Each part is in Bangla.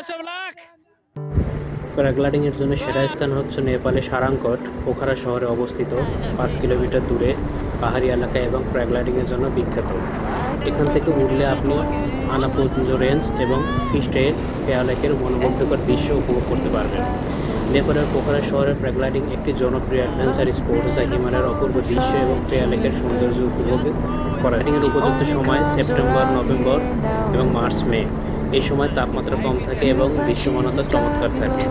Of luck. প্যারাগ্লাইডিংয়ের জন্য সেরা স্থান হচ্ছে নেপালের সারাংকট, পোখারা শহরে অবস্থিত, পাঁচ কিলোমিটার দূরে, পাহাড়ি এলাকা এবং প্যারাগ্লাইডিংয়ের জন্য বিখ্যাত। এখান থেকে উঠলে আপনি আনাপোজ রেঞ্জ এবং ফিস্টের ফেয়ালেকের মনোমুগ্ধকর দৃশ্য উপভোগ করতে পারবেন। নেপালের পোখরা শহরের প্যারাগ্লাইডিং একটি জনপ্রিয় অ্যাডভেঞ্চার স্পোর্ট যা হিমালয়ের অপূর্ব দৃশ্য এবং ফেয়ালেকের সৌন্দর্য উপভোগ করা। এর উপযুক্ত সময় সেপ্টেম্বর নভেম্বর এবং মার্চ মে এই সময় তাপমাত্রা কম থাকে এবং দৃশ্যমানতা চমৎকার থাকে।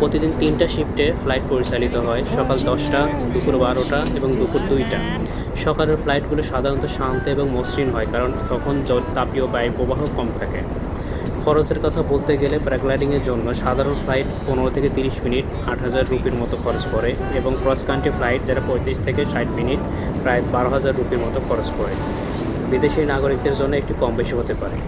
প্রতিদিন তিনটা শিফটে ফ্লাইট পরিচালিত হয়। সকাল দশটা, দুপুর বারোটা এবং দুপুর দুইটা। সকালের ফ্লাইটগুলো সাধারণত শান্ত এবং মসৃণ হয়, কারণ তখন তাপীয় বায়ু প্রবাহ কম থাকে। খরচের কথা বলতে গেলে প্যারাগ্লাইডিংয়ের জন্য সাধারণ ফ্লাইট পনেরো থেকে তিরিশ মিনিট আট হাজার রুপির মতো খরচ পড়ে এবং ক্রস কান্ট্রি ফ্লাইট যারা পঁয়ত্রিশ থেকে ষাট মিনিট প্রায় বারো হাজার রুপির মতো খরচ পড়ে। বিদেশি নাগরিকদের জন্য একটু কম বেশি হতে পারে.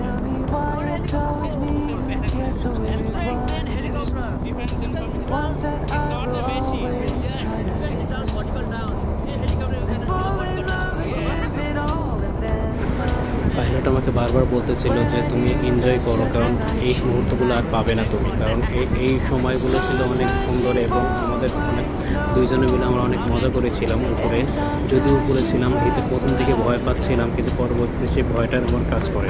Tell me why it tells me you care pilot আমাকে বারবার বলতেছিল যে তুমি এনজয় করো, কারণ এই মুহূর্তগুলো আর পাবে না তুমি। কারণ এই এই সময়গুলো ছিল অনেক সুন্দর এবং আমাদের অনেক দুইজনে মিলে আমরা অনেক মজা করেছিলাম উপরে। যদিও উপরে ছিলাম এতে প্রথম থেকে ভয় পাচ্ছিলাম, কিন্তু পরবর্তীতে সেই ভয়টার আমার কাজ করে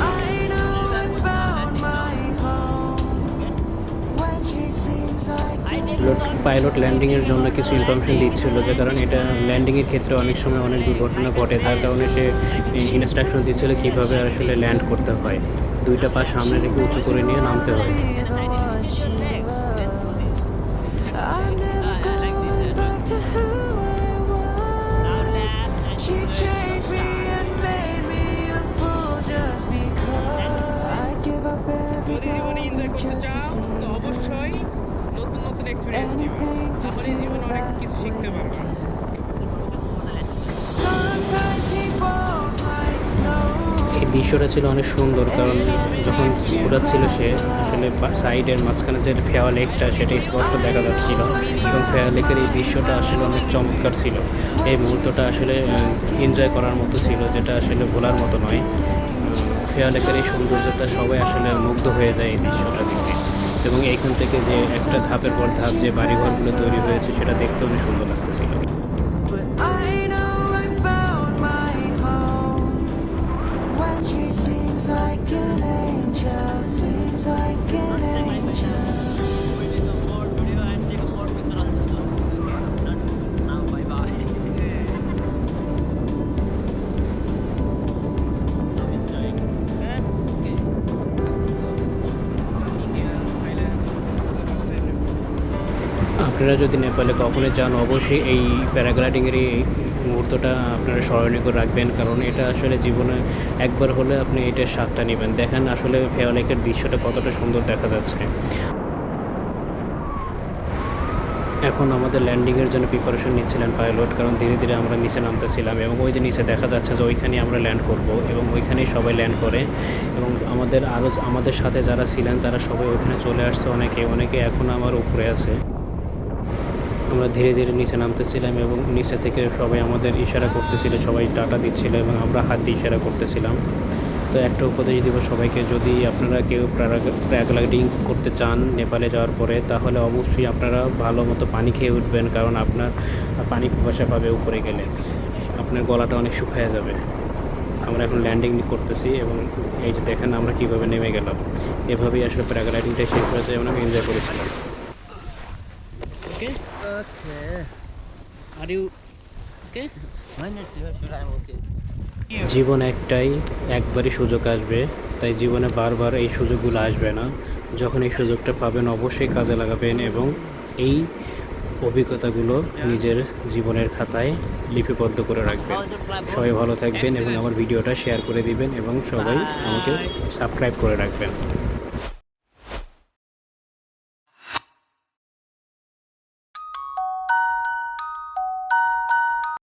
পাইলট ল্যান্ডিংয়ের জন্য কিছু ইনফরমেশন দিচ্ছিল, যে কারণ এটা ল্যান্ডিংয়ের ক্ষেত্রে অনেক সময় অনেক দুর্ঘটনা ঘটে, তার কারণে সে ইনস্ট্রাকশন দিচ্ছিল কীভাবে আসলে ল্যান্ড করতে হয়। দুইটা পা সামনে রেখে উঁচু করে নিয়ে নামতে হয়। এক্সপিরিয়েন্স নিবে তাহলে জীবনে অনেক কিছু শিখতে পারবে Sometimes she falls like snow. এই দৃশ্যটা ছিল অনেক সুন্দর কারণ যখন ঘোরাচ্ছিল সে আসলে সাইডের মাঝখানে যে ফেওয়া লেকটা সেটা স্পষ্ট দেখা যাচ্ছিল। এবং ফেওয়া লেকের এই দৃশ্যটা আসলে অনেক চমৎকার ছিল। এই মুহূর্তটা আসলে এনজয় করার মতো ছিল যেটা আসলে ভোলার মতো নয়। ফেয়া লেকের এই সৌন্দর্যটা সবাই আসলে মুগ্ধ হয়ে যায় এই দৃশ্যটা দেখে। এবং এইখান থেকে যে একটা ধাপের পর ধাপ যে বাড়িঘরগুলো তৈরি হয়েছে, সেটা দেখতেও সুন্দর লাগতেছিল। আপনারা যদি নেপালে কখনো যান, অবশ্যই এই প্যারাগ্লাইডিংয়ের এই মুহূর্তটা আপনারা স্মরণীয় করে রাখবেন, কারণ এটা আসলে জীবনে একবার হলে আপনি এটার স্বাদটা নেবেন। দেখেন আসলে ফেওয়ালেকের দৃশ্যটা কতটা সুন্দর দেখা যাচ্ছে। এখন আমাদের ল্যান্ডিংয়ের জন্য প্রিপারেশন নিচ্ছিলেন পাইলট কারণ ধীরে ধীরে আমরা নিচে নামতেছিলাম এবং ওই যে নিচে দেখা যাচ্ছে যে ওইখানে আমরা ল্যান্ড করব এবং ওইখানেই সবাই ল্যান্ড করে এবং আমাদের আরও আমাদের সাথে যারা ছিলেন তারা সবাই ওইখানে চলে আসছে অনেকে অনেকে এখন আমার উপরে আছে। আমরা ধীরে ধীরে নিচে নামতেছিলাম এবং নিচে থেকে সবাই আমাদের ইশারা করতেছিল, সবাই টাটা দিচ্ছিল এবং আমরা হাত দিয়ে ইশারা করতেছিলাম। তো একটা উপদেশ দিব সবাইকে, যদি আপনারা কেউ প্যারাগ্লাইডিং করতে চান নেপালে যাওয়ার পরে, তাহলে অবশ্যই আপনারা ভালো মতো পানি খেয়ে উঠবেন কারণ আপনার পানি পিপাসা পাবে উপরে গেলে। আপনার গলাটা অনেক শুকায় যাবে। আমরা এখন ল্যান্ডিং করতেছি এবং এই যে দেখেন আমরা কীভাবে নেমে গেলাম। এভাবেই আসলে প্যারাগ্লাইডিংটা শেষ হয়েছে এবং আমি এনজয় করেছিলাম। Okay? Okay. Are you okay? Mine is sure I'm okay. জীবন একটাই একবারই সুযোগ আসবে তাই জীবনে বারবার এই সুযোগগুলো আসবে না যখন এই সুযোগটা পাবেন অবশ্যই কাজে লাগাবেন এবং এই অভিজ্ঞতাগুলো নিজের জীবনের খাতায় লিপিবদ্ধ করে রাখবেন সবাই ভালো থাকবেন এবং আমার ভিডিওটা শেয়ার করে দিবেন এবং সবাই আমাকে সাবস্ক্রাইব করে রাখবেন